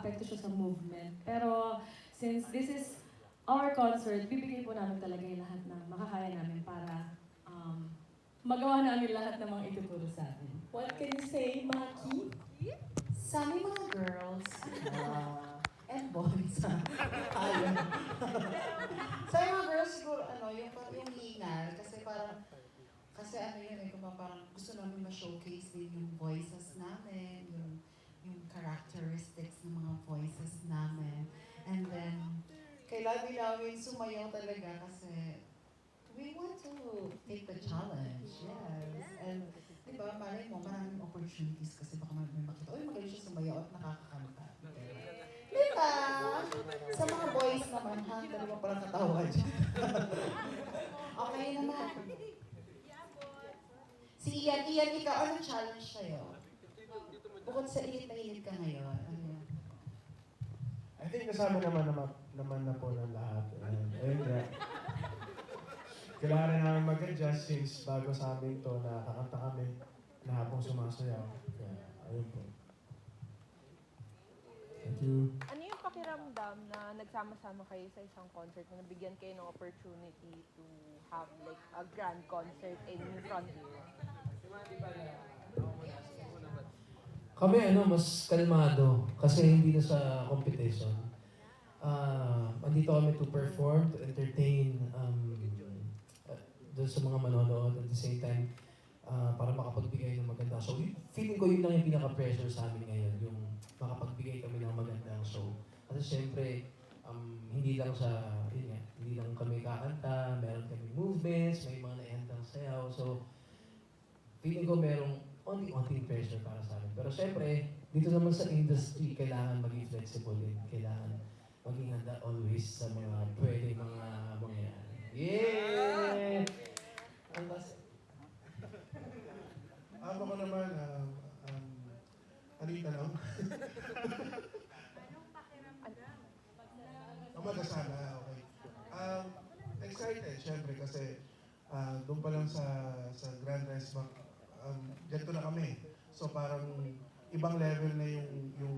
makaka-apekto siya sa movement. Pero since this is our concert, bibigay po namin talaga yung lahat na makakaya namin para um, magawa namin lahat ng mga ituturo sa atin. What can you say, Maki? Sa aming mga girls uh, and boys, ayun. Sa aming mga girls, siguro, ano, yung, parang yung hingal, kasi parang, kasi ano yun eh, kung parang gusto namin ma-showcase din yung voices namin, yung, yung characteristics ng mga voices namin. And then, kailangan namin sumayaw talaga kasi we want to take the challenge, yes. And, di ba, malay mo, maraming opportunities kasi baka may makita, uy, magaling siya sumayaw at nakakakanta. Di ba? Sa mga boys naman, ha? Dalawa palang katawa dyan. okay naman. Si Ian, Ian, ikaw, anong challenge sa'yo? Bukod sa init na init ka ngayon, ano? I think kasama naman naman, naman na po ng lahat. And, ayun nga. Kailangan namin mag-adjust since bago sa amin to na kakanta kami na habang sumasayaw. Kaya, ayun po. Thank you. Ano yung pakiramdam na nagsama-sama kayo sa isang concert na nabigyan kayo ng opportunity to have like a grand concert in front of you? Kami ano, mas kalmado kasi hindi na sa competition. Ah, andito kami to perform, to entertain um, uh, doon sa mga manonood at the same time ah, para makapagbigay ng maganda. So, feeling ko yun lang yung pinaka-pressure sa amin ngayon, yung makapagbigay kami ng magandang show. Kasi syempre, um, hindi lang sa, yun hindi lang kami kakanta, meron kami movements, may mga naendang sayaw. So, feeling ko merong onti-onting pressure para sa amin. Pero syempre, dito naman sa industry, kailangan maging flexible din. Kailangan maging handa always sa mga pwede mga mangyayari. Yeah! Ang tas- Um, ako naman, um, um, ano yung tanong? Ang magkasama, okay. Um, excited, syempre, kasi ah, doon pa lang sa, sa Grand Rise Bank, um, ganito na kami. So parang ibang level na yung, yung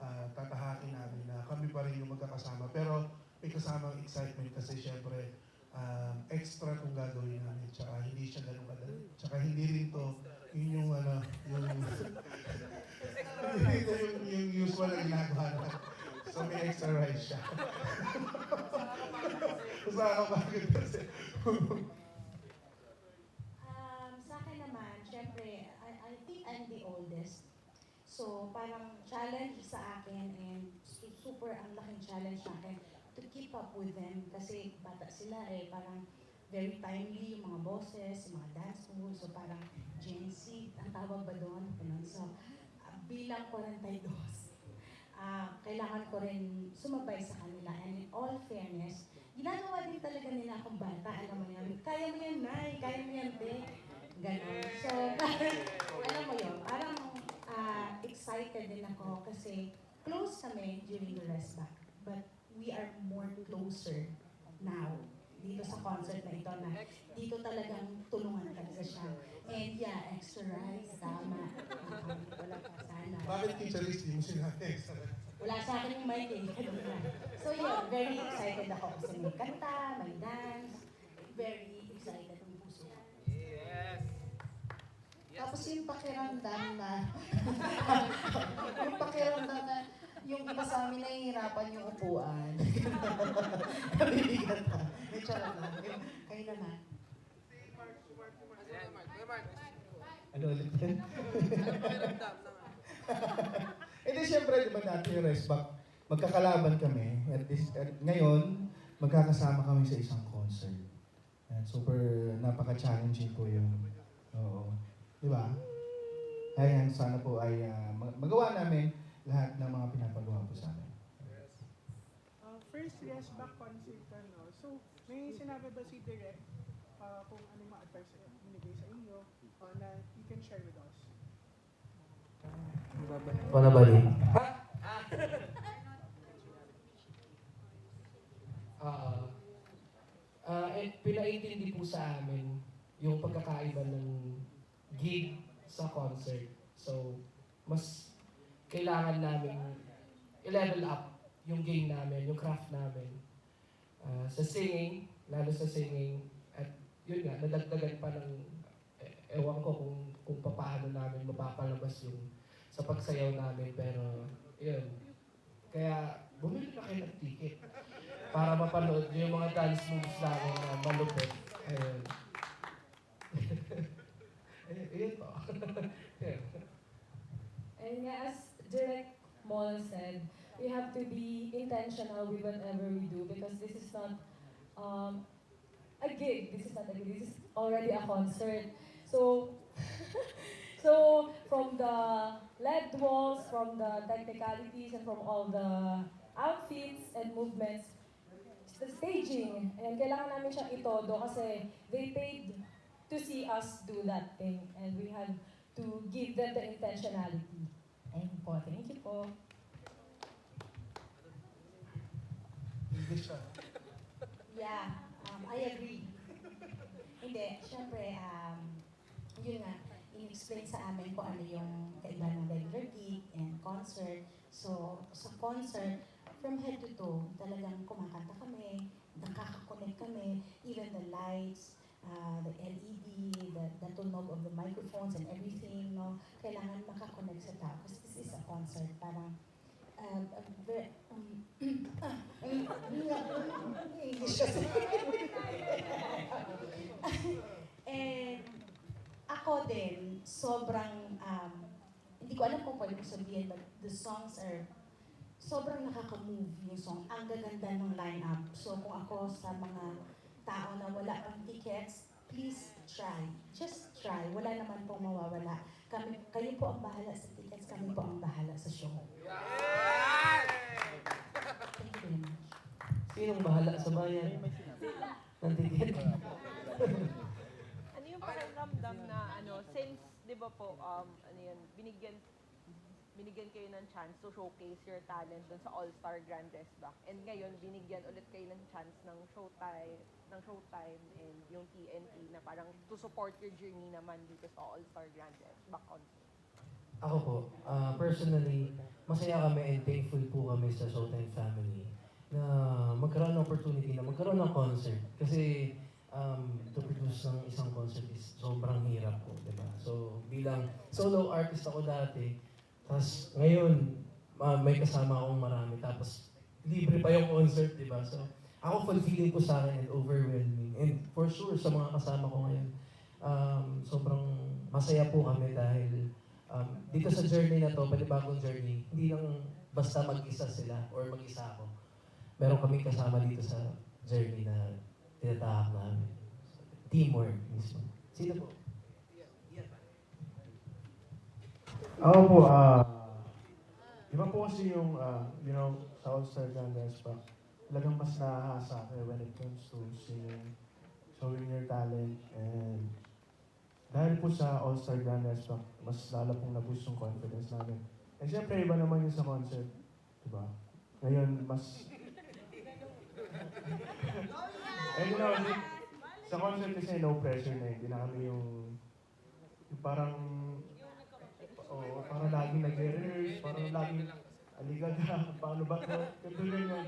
ah, tatahakin namin na kami pa rin yung magkakasama. Pero may kasamang excitement kasi syempre, um, extra itong gagawin namin. Tsaka hindi siya ganun kadali. Tsaka hindi rin to, yun yung ano, yung, hindi ito yung, yung usual na ginagawa natin. So may extra rice siya. Mas nakakapagod kasi. Um, sa akin naman, syempre, I, I think I'm the oldest. So, parang challenge sa akin and su- super ang laking challenge sa akin to keep up with them kasi bata sila eh, parang very timely yung mga boses, yung mga dance moves, so parang Gen Z, ang tawag ba doon? Ganun. So, ah, bilang 42, ah kailangan ko rin sumabay sa kanila. And in all fairness, ginagawa din talaga nila akong bata. Alam mo yan, kaya mo yan, Nay, kaya mo yan, Be. Ganon. So, alam mo yun, parang excited din ako kasi close kami during the rest back. But we are more closer now dito sa concert na ito na dito talagang tulungan talaga siya. And yeah, extra rice, tama. Um, wala pa sana. Bakit teacher Liz, di mo sinabi extra? Wala sa akin yung mic eh. So yeah, very excited ako kasi may kanta, may dance. Very excited ang puso ko. Tapos yung pakiramdam na, yung pakiramdam na, yung iba sa amin nahihirapan yung upuan. Nabibigat na. May charot lang. Kayo naman. Ano ulit yan? Eh di syempre, di ba dati yung rest back, magkakalaban kami. At, this, at ngayon, magkakasama kami sa isang concert. Yan, super, napaka-challenging po yun. Oo. Di ba? Kaya yan, sana po ay ah, mag- magawa namin lahat ng mga pinapagawa po sa amin. Uh, first yes back concert no? So, may sinabi ba si Direk uh, kung ano mga advice na binigay sa inyo uh, na you can share with us? Wala ba din? Ah, ah, eh, pinaintindi po sa amin yung pagkakaiba ng gig sa concert. So, mas kailangan namin i-level up yung game namin, yung craft namin. Ah, sa singing, lalo sa singing, at yun nga, nadagdagan pa ng, eh, ewan ko kung, kung paano namin mapapalabas yung sa pagsayaw namin, pero yun. Kaya bumili na kayo ng ticket para mapanood yung mga dance moves namin na malupit. Ayun. Ayun. And yeah, as Direct Moll said, we have to be intentional with whatever we do because this is not um, a gig. This is not a gig. This is already a concert. So, so from the LED walls, from the technicalities, and from all the outfits and movements, the staging, and kailangan namin siyang itodo kasi they paid to see us do that thing and we had to give them the intentionality. Ayun po, thank you po. Na. Yeah, um, I agree. Hindi, syempre, um, yun nga, in-explain sa amin kung ano yung kaiba ng regular gig and concert. So, sa concert, from head to toe, talagang kumakanta kami, nakaka-connect kami, even the lights, uh, the LED, the, the tunog of the microphones and everything, no? Kailangan makakonect sa tao. Kasi this is a concert, parang, um, a very, um, English kasi. And ako din, sobrang, um, hindi ko alam kung pwede ko sabihin, but the songs are, sobrang nakaka-move yung song. Ang gaganda ng line-up. So kung ako sa mga tao na wala pang tickets, please try. Just try. Wala naman pong mawawala. Kami, kayo po ang bahala sa tickets, kami po ang bahala sa show. Thank you very much. Sinong bahala sa bayan? Ng ticket? Ano yung pakiramdam na ano, since 'di ba po um ano yun, binigyan binigyan kayo ng chance to showcase your talent dun sa All-Star Grand Dress Back. And ngayon, binigyan ulit kayo ng chance ng Showtime, ng Showtime and yung TNT na parang to support your journey naman dito sa All-Star Grand Dress Back concert. Ako po, ah, personally, masaya kami and thankful po kami sa Showtime family na magkaroon ng opportunity na magkaroon ng concert. Kasi um, to produce ng isang concert is sobrang hirap po, di ba? So, bilang solo artist ako dati, tapos ngayon, may kasama akong marami, tapos libre pa yung concert, di ba? So, ako fulfilling po sa akin and overwhelming. And for sure, sa mga kasama ko ngayon, um, sobrang masaya po kami dahil um, dito sa journey na to, panibagong journey, hindi lang basta mag-isa sila or mag-isa ako. Meron kami kasama dito sa journey na tinatahak namin. Teamwork mismo. Sino po? Ako po, ah, iba po kasi yung, ah, you know, All-Star Grand Dance Back, talagang mas nakahasa kayo when it comes to singing, showing your talent, and dahil po sa All-Star Grand Dance mas lalo pong naboost yung confidence namin. And syempre, iba naman yung sa concert, di ba? Ngayon, mas... And you know, sa concert kasi no pressure na, eh. hindi na kami yung, yung parang Oo, parang laging nag-rehearse, parang laging aligaga, paano ba ito? Katuloy na.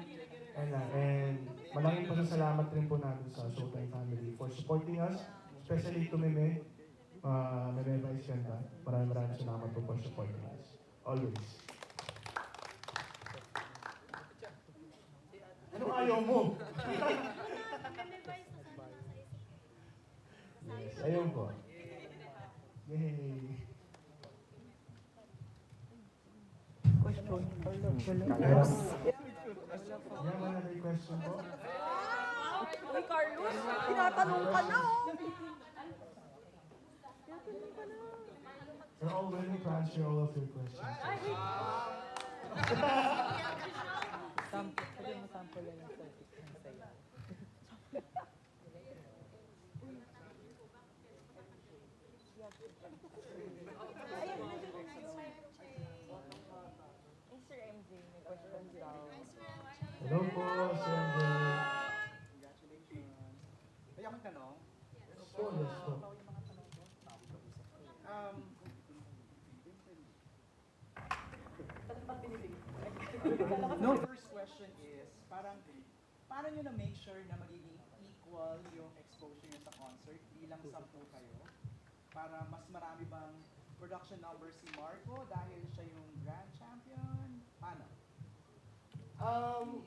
Lang. And malaking pasasalamat rin po namin sa Showtime family for supporting us, especially to Meme, uh, Meme Vice Ganda. Maraming maraming salamat po for supporting us. Always. Anong ayaw mo? yes, ayun po. Yay! Yes. You have another question po? Uy, Carlos, tinatanong ka na oh! We're all willing to answer all of your questions. Ay, Sir MJ, may questions daw. Hello po, Sir MJ. Kaya akong tanong, Po, yes po. um, No, first question is, parang, paano nyo na-make sure na magiging equal yung exposure nyo sa concert bilang sampu kayo? Para mas marami bang production numbers si Marco dahil siya yung grand champion? Um,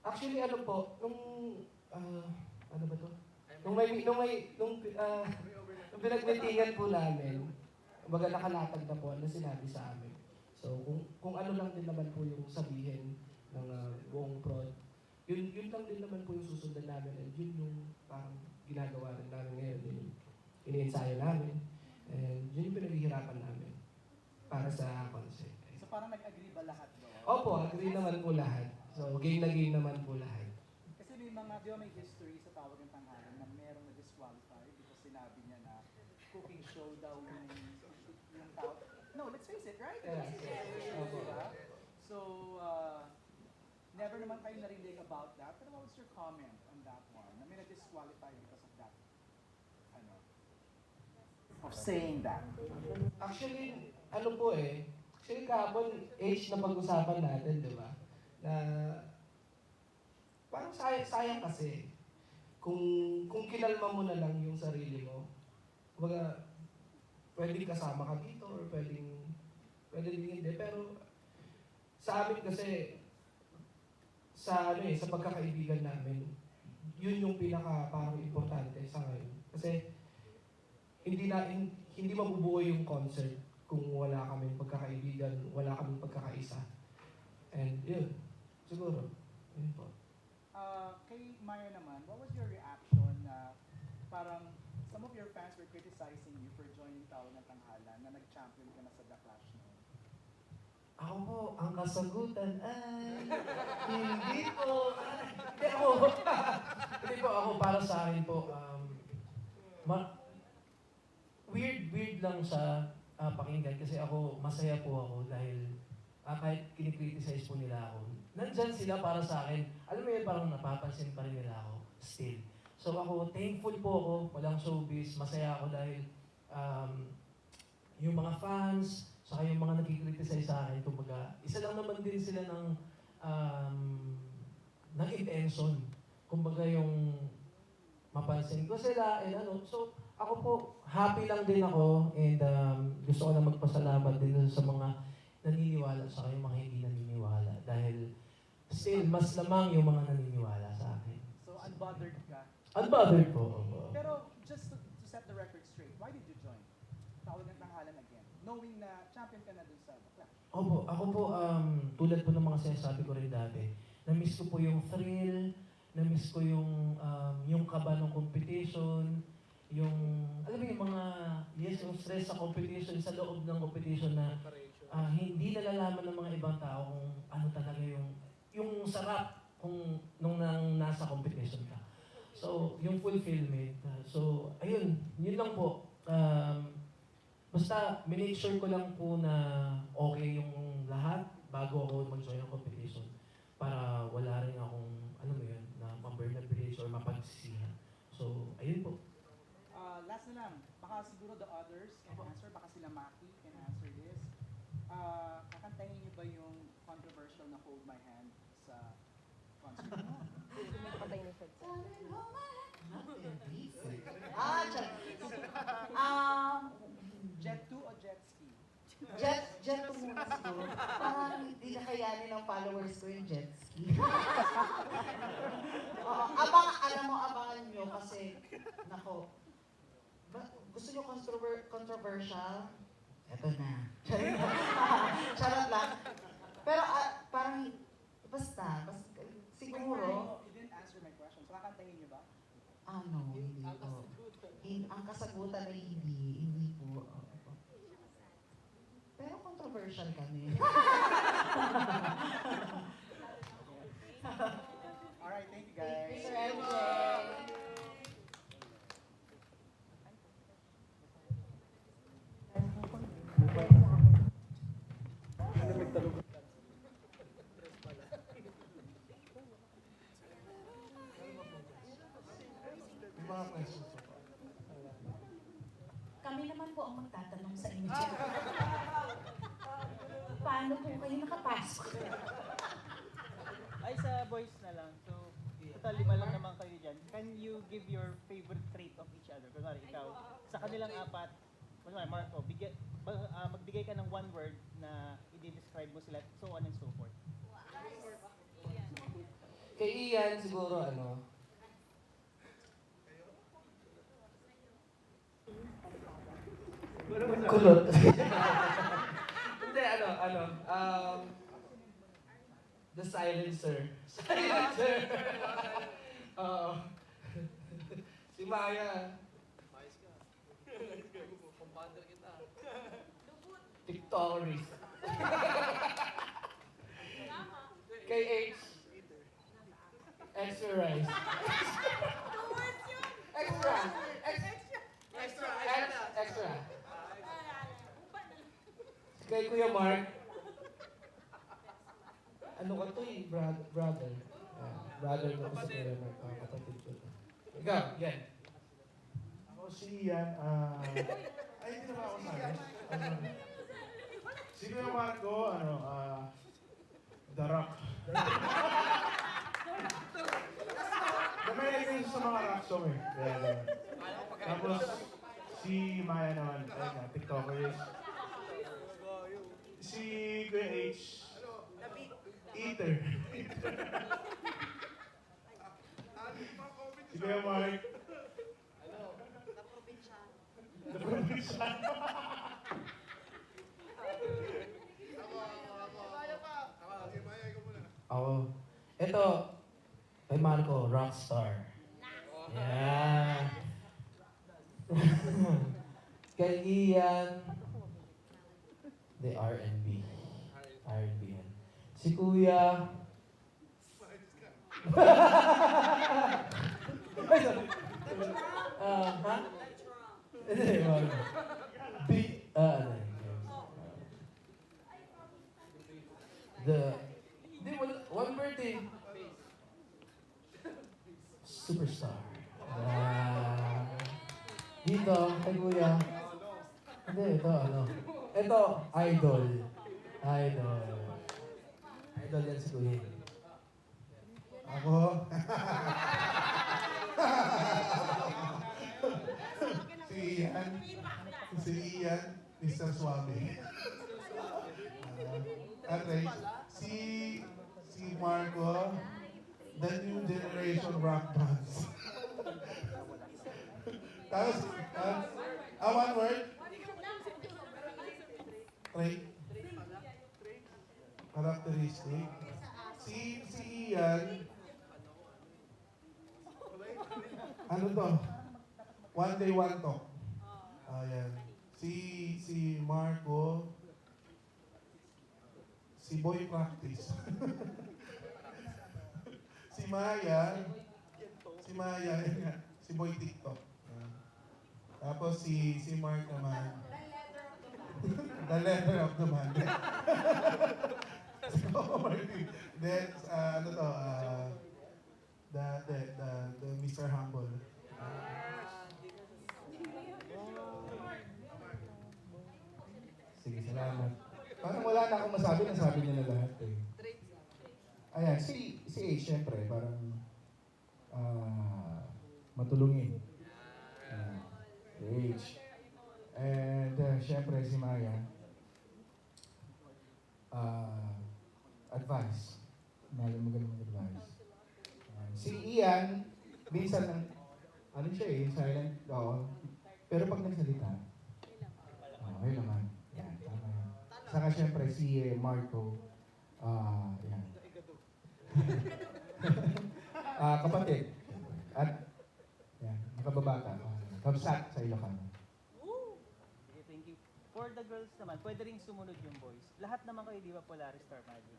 actually, ano po, nung, ah, ano ba to? Nung may, nung may, nung, ah, nung pinagmitingan po namin, baga nakalatag na po, ano sinabi sa amin. So, kung, kung ano lang din naman po yung sabihin ng ah, buong prod, yun, yun lang din naman po yung susundan namin and yun yung parang ginagawa rin namin ngayon, yun yung iniensayo namin. And yun yung pinaghihirapan namin para sa concert. So parang nag-agree ba lahat? Opo, agree naman po lahat. So, game na game naman po lahat. Kasi may mga, di ba may history sa tawag ng tanghalan na merong na-disqualify because sinabi niya na cooking show daw yung, yung tao. No, let's face it, right? Yes, yes. Opo. Diba? So, uh, never naman kayo narinig about that. Pero what was your comment on that one? Na may na-disqualify because of that, ano, of saying that. Actually, ano po eh, actually kahapon, age na pag-usapan natin, di ba? Na parang sayang, sayang kasi kung kung kinalma mo na lang yung sarili mo, kumbaga, pwedeng kasama ka dito or pwedeng, pwedeng hindi. Pero sa amin kasi, sa ano eh, sa pagkakaibigan namin, yun yung pinaka parang importante sa ngayon. Kasi hindi na hin- hindi mabubuo yung concert kung wala kaming pagkakaibigan, wala kaming pagkakaisa. And yun, siguro, yun po. Uh, kay Maya naman, what was your reaction na parang some of your fans were criticizing you for joining Tawag ng Tanghalan na nag-champion ka na sa The Clash noon? Ako po, ang kasagutan ay hindi po. Hindi ako. hindi po ako para sa akin po. Um, ma- weird, weird lang sa ah, pakinggan kasi ako, masaya po ako dahil ah, kahit kinikriticize po nila ako, nandyan sila para sa akin. Alam mo yun, parang napapansin pa rin nila ako still. So ako, thankful po ako, walang showbiz, masaya ako dahil um, yung mga fans, saka yung mga nagkikriticize sa akin, kumbaga, isa lang naman din sila ng um, ng intention. Kumbaga yung mapansin ko sila and ano. So, ako po, happy lang din ako and um, gusto ko na magpasalamat din sa mga naniniwala sa yung mga hindi naniniwala. Dahil still, mas lamang yung mga naniniwala sa akin. So, unbothered ka. Unbothered po. opo. Pero just to, to set the record straight, why did you join Tawag ng Tanghalan again? Knowing na champion ka na dun sa The Clash. Opo, ako po, um, tulad po ng mga sinasabi ko rin dati, na-miss ko po yung thrill, na-miss ko yung, um, yung kaba ng competition, yung, alam mo yung mga, yes, yung stress sa competition, sa loob ng competition na ah, hindi nalalaman ng mga ibang tao kung ano talaga yung, yung sarap kung nung nang nasa competition ka. So, yung fulfillment. ah, so, ayun, yun lang po. Um, Basta, minake sure ko lang po na okay yung lahat bago ako mag-join ng competition. Para wala rin akong, ano mo yun, na ma-burn na bridge or mapagsisihan. So, ayun po. Last na lang, baka siguro the others can answer, baka sila Maki can answer this. Uh, kakantahin niyo ba yung controversial na Hold My Hand sa concert mo? Patay ni Fred. Ah, check. Um, Jet 2 o Jet Ski? jet, jet to muna siguro. Parang hindi na kayanin ng followers ko yung jet ski. Oo, abang, alam mo, abangan nyo kasi, nako, gusto nyo controver- controversial? Eto na. Charot lang. Pero ah, parang, basta, basta, siguro, You didn't answer my question. So kakantahin niyo ba? ano, hindi po. In, ang kasagutan ay hindi, hindi po. Pero controversial kami. sa inyo. paano po kayo nakapasok. Ay, sa boys na lang. So, total lima lang naman kayo dyan. Can you give your favorite trait of each other? Kunwari, ikaw, sa kanilang apat, kunwari, Marco, bigyan, ba- ah, magbigay ka ng one word na i-describe mo sila, so on and so forth. Kay Ian, siguro ano, kulot. Hindi, ano, ano, um, the silencer. Silencer! Oo. si Maya. TikTokerist. Kay H, extra rice. Extra! Extra! Extra! Extra! Kay Kuya Mark, ano ka to eh, brother. brother. Ah, brother ko sa Kuya Mark, ah, kapatid ko. Ikaw, yan. Ako si Ian, ah... ay, hindi naman ako. Ano? Si Kuya Marco, ano, ah... The Rock. Damayan kayo sa mga rock song eh. Kaya. Tapos, si Maya naman, ayun nga, TikTokerist. Si Kuya H, Eater. si Kuya Mark, The Provinciano. Ako, ito, kay Marco, rockstar. Yeah. kay Ian, the R&B. R&B yan. Si Kuya. Ah, ha? Hindi, wag. The, hindi, wala- one birthday. Superstar. Ah. dito, kay Kuya. Hindi, ito, ano. Ito, idol. Idol. Idol yan si Kuya. Ako? si Ian. Si Ian, Mr. Uh, okay. Si si Marco, the new generation rock bands. Tapos, uh, ah, one word? Trait? Characteristic? Si, si Ian, ano to? One day, one talk. Ayan. Si, si Marco, si Boy Practice. si Maya, si Maya, si Boy TikTok. Tapos si, si Mark naman, the letter of the man. so, Marky, then, uh, ano to, uh, the, the, the, the Mr. Humble. Sige, salamat. Parang wala na akong masabi, nasabi niya na lahat eh. Ayan, si, si H, syempre, parang ah matulungin. Uh, H. And uh, syempre si Maya, ah advice. Malam magaling advice. Ayan. si Ian, minsan, ang- ano siya eh, silent, oo. Pero pag nagsalita, okay naman. Yan, tama yan. Saka syempre si eh, Marco, ah, yan. Ah, kapatid. At, yan, nakababata. Uh, kabsat sa Ilocano. Thank you. For the girls naman, pwede rin sumunod yung boys. Lahat naman kayo, di ba, Polaris Star Magic?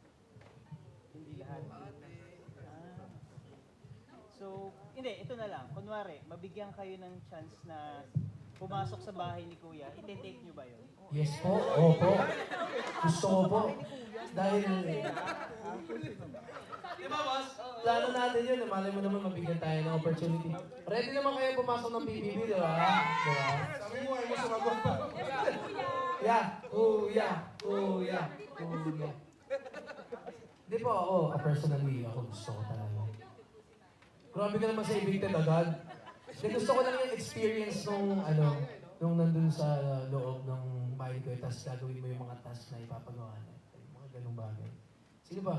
Hindi lahat. Ah. So, hindi, ito na lang. Kunwari, mabigyan kayo ng chance na pumasok sa bahay ni Kuya, iti-take nyo ba yun? Yes po, opo. Gusto ko po. Dahil, di ba boss? Plano natin yun. Malay mo naman mabigyan tayo ng opportunity. Ready naman kayo pumasok ng PBB, di ba? Di ba? Sabi mo, ay mo sumagot pa. Kuya, kuya, kuya, kuya. Di po ako, ah, personally, ako gusto ko talaga. Grabe ka naman sa evicted agad. Di gusto ko lang yung experience nung, ano, nung nandun sa loob ng bahay ko, tapos gagawin mo yung mga task na ipapagawa na. Yung mga ganung bagay. Sino ba?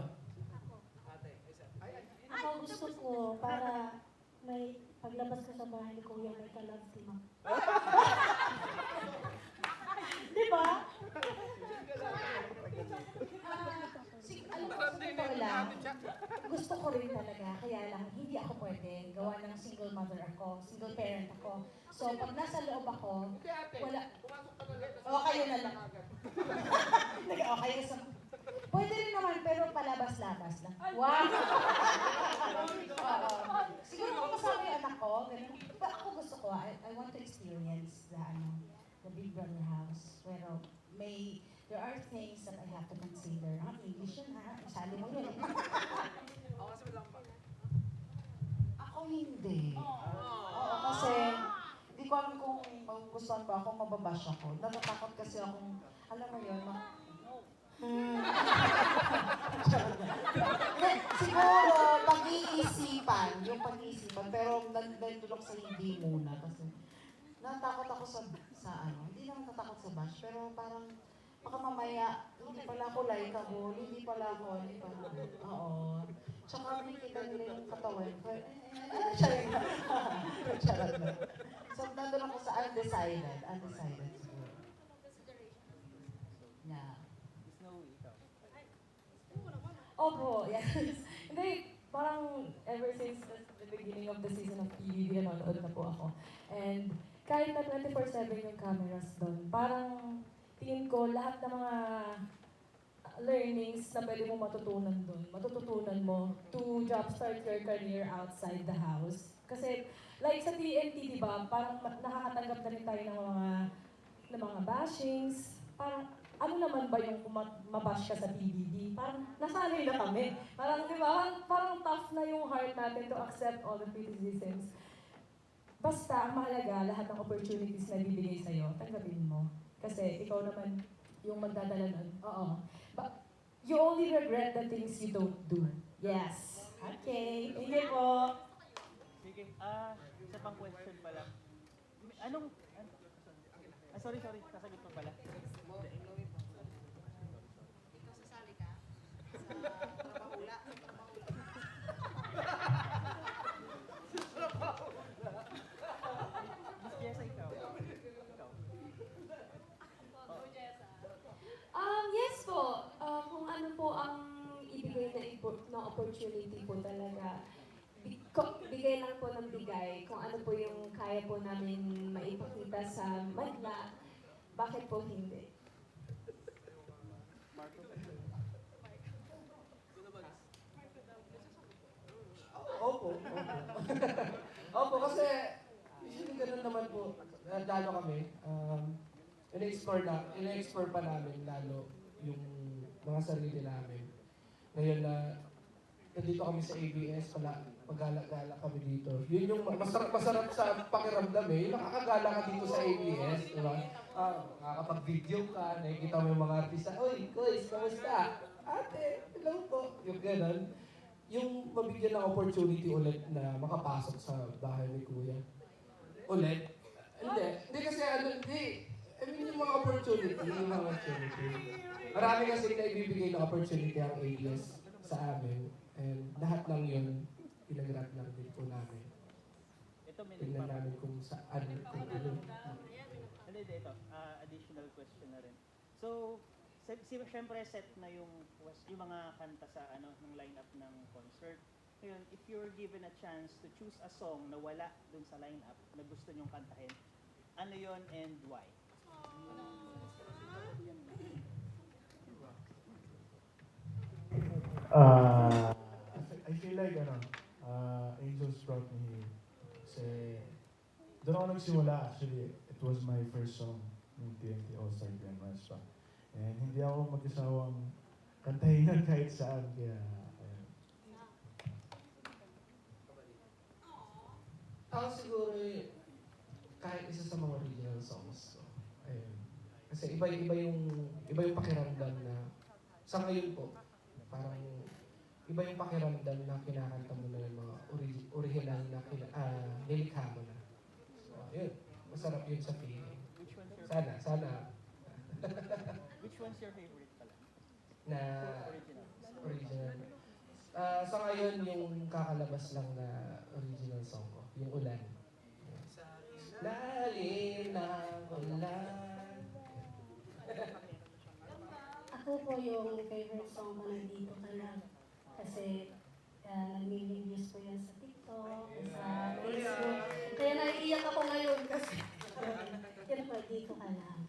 Ako gusto ko para may paglabas ko sa bahay ni Kuya may ka-love team. Di ba? Ah, si, alam ko, sa totoo lang, gusto ko rin talaga, kaya lang hindi ako pwede. Gawa ng single mother ako, single parent ako. So, pag nasa loob ako, wala, o kayo na lang. Nag- o kayo sa, pwede rin naman, pero palabas-labas lang. Wow! Oo. Siguro kung kasama yung anak ko, ganun. But ako gusto ko, I, I want to experience the, ano, the Big Brother house. Pero may, there are things that I have to consider. Ah, English yun ha, sali mo yun. Ako hindi. Oo, kasi hindi ko alam kung magugustuhan ba ako, mababash ako. Natatakot kasi akong, alam mo yun, ma- Hmm. Siguro, pag-iisipan, yung pag-iisipan, pero nandun ako sa hindi muna kasi natakot ako sa, sa ano, hindi naman natakot sa bash, pero parang baka mamaya, hindi pala ako like ako, hindi pala ako, hindi pala. Oo. Tsaka nakikita nila yung katawan ko. Eh, ano siya yun? Charot lang. So, nandun ako sa undecided. Undecided. Yeah. Snowy, ikaw. Opo, yes. Hindi, parang ever since the beginning of the season of PBB, nanonood na po ako. And kahit na 24-7 yung cameras doon, parang tingin ko lahat ng mga learnings na pwede mo matutunan doon, matututunan mo to jumpstart your career outside the house. Kasi like sa TNT, di ba, parang nakakatanggap na rin tayo ng mga ng mga bashings. Parang ano naman ba yung mabash ka sa PBB? Parang nasanay na kami. Parang, di ba, parang, parang tough na yung heart natin to accept all the criticisms. Basta, ang mahalaga, lahat ng opportunities na bibigay sa'yo, tanggapin mo. Kasi ikaw naman yung magdadala nun. Oo. But you only regret the things you don't do. Yes. Okay. Thank you po. Sige, ah, isa pang question pala. Anong, an, ah, sorry, sorry, sasagot mo pala. Miss po ang ibigay na, na opportunity po talaga, bigay lang po ng bigay. Kung ano po yung kaya po namin maipakita sa madla, bakit po hindi? Opo, opo. kasi usually ganun naman po. Lalo kami, um, in-explore, na, in-explore pa namin lalo yung mga sarili namin. Ngayon na nandito kami sa ABS, pala, pagala-gala kami dito. Yun yung masarap, masarap sa pakiramdam eh. Nakakagala ka dito sa ABS, di ba? Ah, nakakapag-video ka, nakikita mo yung mga artista, Uy, Kuys, kamusta? Ate, hello po. Yung ganun yung mabigyan ng opportunity ulit na makapasok sa bahay ni Kuya. Ulit? Hindi. Hindi kasi ano, hindi. I mean, yung mga opportunity, yung mga opportunity. Marami kasi na ibibigay na opportunity ang ABS sa amin. And lahat lang yun, pinagrap lang din po namin. Tingnan namin kung saan, kung ano. Hindi, hindi, ito. ah, additional question na rin. So, si, si, syempre set na yung, yung mga kanta sa ano ng lineup ng concert. Ngayon, if you're given a chance to choose a song na wala dun sa lineup na gusto nyong kantahin, ano yon and why? Uh, I feel like, ano, uh, Angels brought me here. Kasi, doon ako nagsimula actually. It was my first song ng TNT All-Star Grand Rise pa. And hindi ako mag-isawang kantahin yan kahit saan. Kaya. Ako siguro kahit isa sa mga original songs ko. Ayun. Kasi Kasi iba iba yung iba yung pakiramdam na sa ngayon po parang iba yung pakiramdam na kinakanta mo na yung mga ori- original na kina, ah, nilikha mo na. So, yun. Masarap yun sa feeling. Which one's your Sana, sana Which one's your favorite pala? na Original. original. Ah, sa ngayon, yung kakalabas lang na original song ko, yung Ulan. Lalim ng ulan. Ako po yung favorite song ko nandito ka lang. Kasi ah, uh, namimigis ko yan sa TikTok, sa Facebook. Kaya naiiyak ako ngayon kasi yan po, dito ka lang.